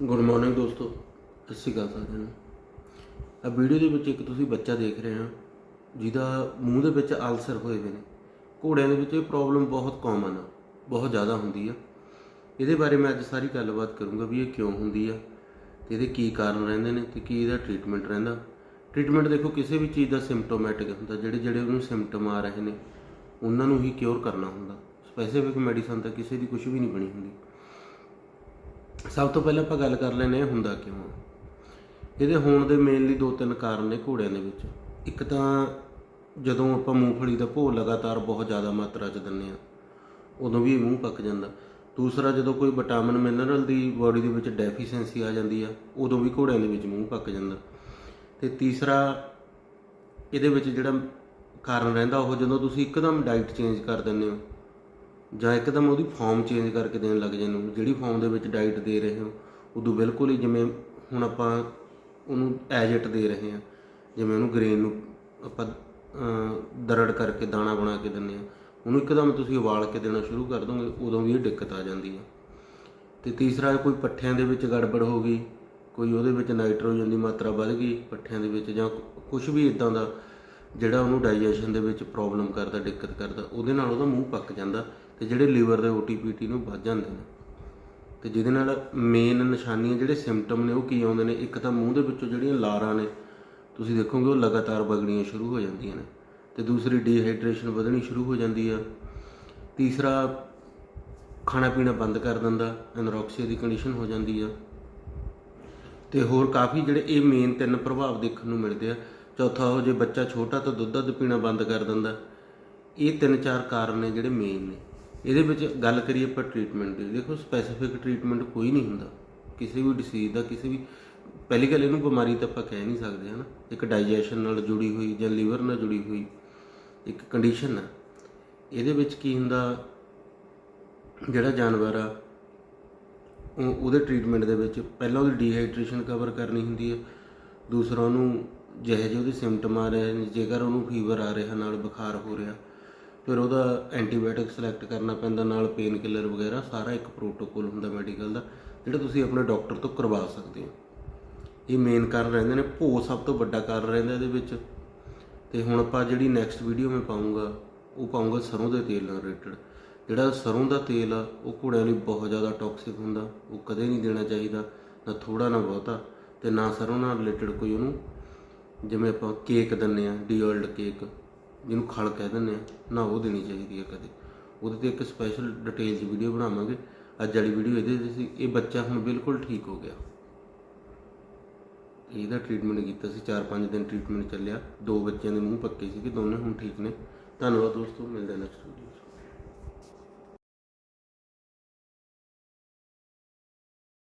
Good morning ਦੋਸਤੋ, ਸਤਿ ਸ਼੍ਰੀ ਅਕਾਲ ਸਾਰਿਆਂ ਨੂੰ। ਆ ਵੀਡੀਓ ਦੇ ਵਿੱਚ ਇੱਕ ਤੁਸੀਂ ਬੱਚਾ ਦੇਖ ਰਹੇ ਹੋ, ਜਿਹਦਾ ਮੂੰਹ ਦੇ ਵਿੱਚ ਅਲਸਰ ਹੋਏ ਹੋਏ ਨੇ। ਘੋੜਿਆਂ ਦੇ ਵਿੱਚ ਇਹ ਪ੍ਰੋਬਲਮ ਬਹੁਤ ਕਾਮਨ ਆ, ਬਹੁਤ ਜ਼ਿਆਦਾ ਹੁੰਦੀ ਆ। ਇਹਦੇ ਬਾਰੇ ਮੈਂ ਅੱਜ ਸਾਰੀ ਗੱਲਬਾਤ ਕਰੂੰਗਾ ਵੀ ਇਹ ਕਿਉਂ ਹੁੰਦੀ ਆ, ਤੇ ਇਹਦੇ ਕੀ ਕਾਰਨ ਰਹਿੰਦੇ ਨੇ, ਤੇ ਕੀ ਇਹਦਾ ਟ੍ਰੀਟਮੈਂਟ ਰਹਿੰਦਾ। ਟ੍ਰੀਟਮੈਂਟ ਦੇਖੋ, ਕਿਸੇ ਵੀ ਚੀਜ਼ ਦਾ ਸਿੰਪਟੋਮੈਟਿਕ ਹੁੰਦਾ, ਜਿਹੜੇ ਜਿਹੜੇ ਉਹਨੂੰ ਸਿੰਪਟਮ ਆ ਰਹੇ ਨੇ, ਉਹਨਾਂ ਨੂੰ ਹੀ ਕਿਉਰ ਕਰਨਾ ਹੁੰਦਾ। ਸਪੈਸੀਫਿਕ ਮੈਡੀਸਨ ਤਾਂ ਕਿਸੇ ਦੀ ਕੁਝ ਵੀ ਨਹੀਂ ਬਣੀ ਹੁੰਦੀ। ਸਭ ਤੋਂ ਪਹਿਲਾਂ ਆਪਾਂ ਗੱਲ ਕਰ ਲੈਨੇ ਹੁੰਦਾ ਕਿਉਂ ਇਹਦੇ ਹੋਣ ਦੇ ਮੇਨਲੀ ਦੋ ਤਿੰਨ ਕਾਰਨ ਨੇ ਘੋੜਿਆਂ ਦੇ ਵਿੱਚ। ਇੱਕ ਤਾਂ ਜਦੋਂ ਆਪਾਂ ਮੂੰਗਫਲੀ ਦਾ ਭੋਗ ਲਗਾਤਾਰ ਬਹੁਤ ਜ਼ਿਆਦਾ ਮਾਤਰਾ 'ਚ ਦਿੰਨੇ ਆ ਉਦੋਂ ਵੀ ਇਹ ਮੂੰਹ ਪੱਕ ਜਾਂਦਾ। ਦੂਸਰਾ, ਜਦੋਂ ਕੋਈ ਵਿਟਾਮਿਨ ਮਿਨਰਲ ਦੀ ਬਾਡੀ ਦੇ ਵਿੱਚ ਡੈਫੀਸੈਂਸੀ ਆ ਜਾਂਦੀ ਆ, ਉਦੋਂ ਵੀ ਘੋੜਿਆਂ ਦੇ ਵਿੱਚ ਮੂੰਹ ਪੱਕ ਜਾਂਦਾ। ਤੇ ਤੀਸਰਾ, ਇਹਦੇ ਵਿੱਚ ਜਿਹੜਾ ਕਾਰਨ ਰਹਿੰਦਾ, ਉਹ ਜਦੋਂ ਤੁਸੀਂ ਇੱਕਦਮ ਡਾਈਟ ਚੇਂਜ ਕਰ ਦਿੰਦੇ ਹੋ ਜਾਂ ਇੱਕਦਮ ਉਹਦੀ ਫਾਰਮ ਚੇਂਜ ਕਰਕੇ ਦੇਣ ਲੱਗ ਜਾਂਦੇ ਹੋ ਜਿਹੜੀ ਫਾਰਮ ਦੇ ਵਿੱਚ ਡਾਈਟ ਦੇ ਰਹੇ ਹੋ, ਉਦੋਂ ਬਿਲਕੁਲ ਹੀ ਜਿਵੇਂ ਹੁਣ ਆਪਾਂ ਉਹਨੂੰ ਐਜਟ ਦੇ ਰਹੇ ਹਾਂ, ਜਿਵੇਂ ਉਹਨੂੰ ਗ੍ਰੇਨ ਨੂੰ ਆਪਾਂ ਦਰੜ ਕਰਕੇ ਦਾਣਾ ਬਣਾ ਕੇ ਦਿੰਦੇ ਆ ਉਹਨੂੰ ਇੱਕਦਮ ਤੁਸੀਂ ਉਬਾਲ ਕੇ ਦੇਣਾ ਸ਼ੁਰੂ ਕਰ ਦੋਗੇ, ਉਦੋਂ ਵੀ ਇਹ ਦਿੱਕਤ ਆ ਜਾਂਦੀ ਹੈ। ਤੇ ਤੀਸਰਾ, ਕੋਈ ਪੱਠਿਆਂ ਦੇ ਵਿੱਚ ਗੜਬੜ ਹੋ ਗਈ, ਕੋਈ ਉਹਦੇ ਵਿੱਚ ਨਾਈਟ੍ਰੋਜਨ ਦੀ ਮਾਤਰਾ ਵੱਧ ਗਈ ਪੱਠਿਆਂ ਦੇ ਵਿੱਚ, ਜਾਂ ਕੁਝ ਵੀ ਇਦਾਂ ਦਾ ਜਿਹੜਾ ਉਹਨੂੰ ਡਾਈਜੈਸ਼ਨ ਦੇ ਵਿੱਚ ਪ੍ਰੋਬਲਮ ਕਰਦਾ, ਦਿੱਕਤ ਕਰਦਾ, ਉਹਦੇ ਨਾਲ ਉਹਦਾ ਮੂੰਹ ਪੱਕ ਜਾਂਦਾ ਤੇ ਜਿਹੜੇ ਲੀਵਰ ਦੇ ਓਟੀਪੀਟੀ ਨੂੰ ਵੱਧ ਜਾਂਦੇ ਨੇ। ਤੇ ਜਿਹਦੇ ਨਾਲ ਮੇਨ ਨਿਸ਼ਾਨੀਆਂ ਜਿਹੜੇ ਸਿੰਪਟਮ ਨੇ ਉਹ ਕੀ ਆਉਂਦੇ ਨੇ? ਇੱਕ ਤਾਂ ਮੂੰਹ ਦੇ ਵਿੱਚੋਂ ਜਿਹੜੀਆਂ ਲਾਰਾਂ ਨੇ, ਤੁਸੀਂ ਦੇਖੋਗੇ ਉਹ ਲਗਾਤਾਰ ਵਗਣੀਆਂ ਸ਼ੁਰੂ ਹੋ ਜਾਂਦੀਆਂ ਨੇ ਤੇ ਦੂਸਰੀ ਡੀਹਾਈਡਰੇਸ਼ਨ ਵਧਣੀ ਸ਼ੁਰੂ ਹੋ ਜਾਂਦੀ ਆ। ਤੀਸਰਾ, ਖਾਣਾ ਪੀਣਾ ਬੰਦ ਕਰ ਦਿੰਦਾ ਐਨੋਰੈਕਸੀਆ ਦੀ ਕੰਡੀਸ਼ਨ ਹੋ ਜਾਂਦੀ ਆ। ਤੇ ਹੋਰ ਕਾਫੀ ਜਿਹੜੇ ਇਹ ਮੇਨ ਤਿੰਨ ਪ੍ਰਭਾਵ ਦੇਖਣ ਨੂੰ ਮਿਲਦੇ ਆ। ਚੌਥਾ, ਉਹ ਜੇ ਬੱਚਾ ਛੋਟਾ ਤਾਂ ਦੁੱਧ ਦੁੱਧ ਪੀਣਾ ਬੰਦ ਕਰ ਦਿੰਦਾ। ਇਹ ਤਿੰਨ ਚਾਰ ਕਾਰਨ ਨੇ ਜਿਹੜੇ ਮੇਨ ਨੇ। ਇਹਦੇ ਵਿੱਚ ਗੱਲ ਕਰੀਏ ਆਪਾਂ ਟ੍ਰੀਟਮੈਂਟ ਦੀ, ਦੇਖੋ ਸਪੈਸੀਫਿਕ ਟ੍ਰੀਟਮੈਂਟ ਕੋਈ ਨਹੀਂ ਹੁੰਦਾ। ਕਿਸੇ ਵੀ ਡਿਸੀਜ਼ ਦਾ, ਕਿਸੇ ਵੀ, ਪਹਿਲੀ ਗੱਲ ਇਹਨੂੰ ਬਿਮਾਰੀ ਤਾਂ ਆਪਾਂ ਕਹਿ ਨਹੀਂ ਸਕਦੇ, ਹਨਾ। ਇੱਕ ਡਾਈਜੈਸ਼ਨ ਨਾਲ ਜੁੜੀ ਹੋਈ ਜਾਂ ਲੀਵਰ ਨਾਲ ਜੁੜੀ ਹੋਈ, ਇੱਕ ਕੰਡੀਸ਼ਨ ਆ। ਇਹਦੇ ਵਿੱਚ ਕੀ ਹੁੰਦਾ, ਜਿਹੜਾ ਜਾਨਵਰ ਆ, ਉਹ ਉਹਦੇ ਟ੍ਰੀਟਮੈਂਟ ਦੇ ਵਿੱਚ ਪਹਿਲਾਂ ਉਹਦੀ ਡੀਹਾਈਡਰੇਸ਼ਨ ਕਵਰ ਕਰਨੀ ਹੁੰਦੀ ਹੈ ਦੂਸਰਾ ਉਹਨੂੰ ਜਿਹੇ ਜਿਹੇ ਉਹਦੇ ਸਿੰਪਟਮ ਆ ਰਹੇ ਨੇ, ਜੇਕਰ ਉਹਨੂੰ ਫੀਵਰ ਆ ਰਿਹਾ, ਨਾਲ ਬੁਖਾਰ ਹੋ ਰਿਹਾ ਫਿਰ ਉਹਦਾ ਐਂਟੀਬਾਇਓਟਿਕ ਸਿਲੈਕਟ ਕਰਨਾ ਪੈਂਦਾ, ਨਾਲ ਪੇਨ ਕਿਲਰ ਵਗੈਰਾ, ਸਾਰਾ ਇੱਕ ਪ੍ਰੋਟੋਕੋਲ ਹੁੰਦਾ ਮੈਡੀਕਲ ਦਾ, ਜਿਹੜਾ ਤੁਸੀਂ ਆਪਣੇ ਡਾਕਟਰ ਤੋਂ ਕਰਵਾ ਸਕਦੇ ਹੋ। ਇਹ ਮੇਨ ਕਾਰਨ ਰਹਿੰਦੇ ਨੇ ਭੋ ਸਭ ਤੋਂ ਵੱਡਾ ਕਾਰਨ ਰਹਿੰਦਾ ਇਹਦੇ ਵਿੱਚ। ਤੇ ਹੁਣ ਆਪਾਂ ਜਿਹੜੀ ਨੈਕਸਟ ਵੀਡੀਓ ਮੈਂ ਪਾਉਂਗਾ ਉਹ ਪਾਉਂਗਾ ਸਰੋਂ ਦੇ ਤੇਲ ਨਾਲ ਰਿਲੇਟਡ ਜਿਹੜਾ ਸਰੋਂ ਦਾ ਤੇਲ ਆ, ਉਹ ਘੋੜਿਆਂ ਲਈ ਬਹੁਤ ਜ਼ਿਆਦਾ ਟੌਕਸਿਕ ਹੁੰਦਾ, ਉਹ ਕਦੇ ਨਹੀਂ ਦੇਣਾ ਚਾਹੀਦਾ, ਨਾ ਥੋੜਾ ਨਾ ਬਹੁਤਾ। ਤੇ ਨਾ ਸਰੋਂ ਨਾਲ ਰਿਲੇਟਡ ਕੋਈ ਉਹਨੂੰ, ਜਿਵੇਂ ਆਪਾਂ ਕੇਕ ਦਿੰਨੇ ਆ ਡੀਓਇਲਡ ਕੇਕ ਜਿਹਨੂੰ ਖਲ ਕਹਿ ਦਿੰਦੇ ਆ, ਨਾ ਉਹ ਦੇਣੀ ਚਾਹੀਦੀ ਹੈ ਕਦੇ। ਉਹਦੇ ਤੇ ਇੱਕ ਸਪੈਸ਼ਲ ਡਿਟੇਲ 'ਚ ਵੀਡੀਓ ਬਣਾਵਾਂਗੇ। ਅੱਜ ਵਾਲੀ ਵੀਡੀਓ ਇਹਦੇ 'ਤੇ ਸੀ, ਇਹ ਬੱਚਾ ਹੁਣ ਬਿਲਕੁਲ ਠੀਕ ਹੋ ਗਿਆ। ਇਹਦਾ ਟ੍ਰੀਟਮੈਂਟ ਕੀਤਾ ਸੀ 4-5 ਦਿਨ ਟ੍ਰੀਟਮੈਂਟ ਚੱਲਿਆ। ਦੋ ਬੱਚਿਆਂ ਦੇ ਮੂੰਹ ਪੱਕੇ ਸੀਗੇ, ਦੋਨੇ ਹੁਣ ਠੀਕ ਨੇ। ਧੰਨਵਾਦ ਦੋਸਤੋ, ਮਿਲਦੇ ਨੈਕਸਟ ਵੀਡੀਓ